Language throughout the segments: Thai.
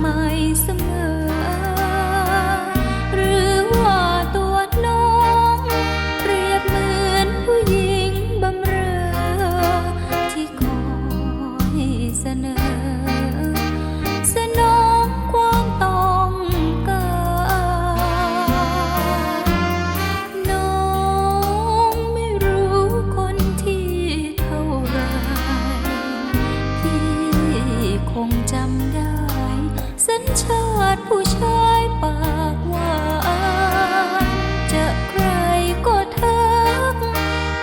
ไม่เสมอ หรือว่าตัวน้อง เปรียบเหมือนผู้หญิงบำเรอที่คอเสนอ ผู้ชายปากหวานจะใครก็ทัก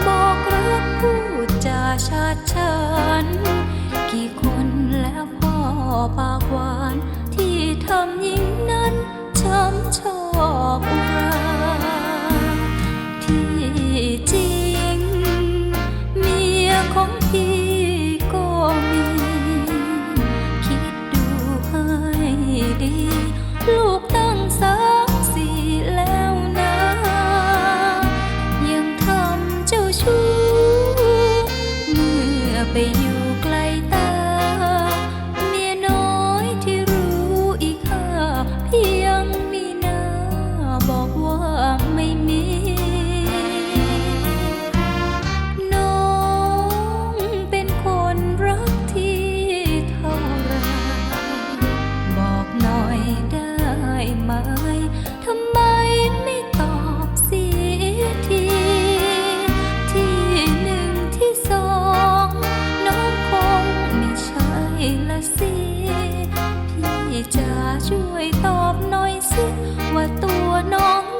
บอกรักพูดจาชาดฉัน กี่คนแล้วพ่อปากหวาน ที่ทำยิ่งนั้นช้ำชอกราที่จริง วยตอบหน่อยสิ ว่าตัวน้อง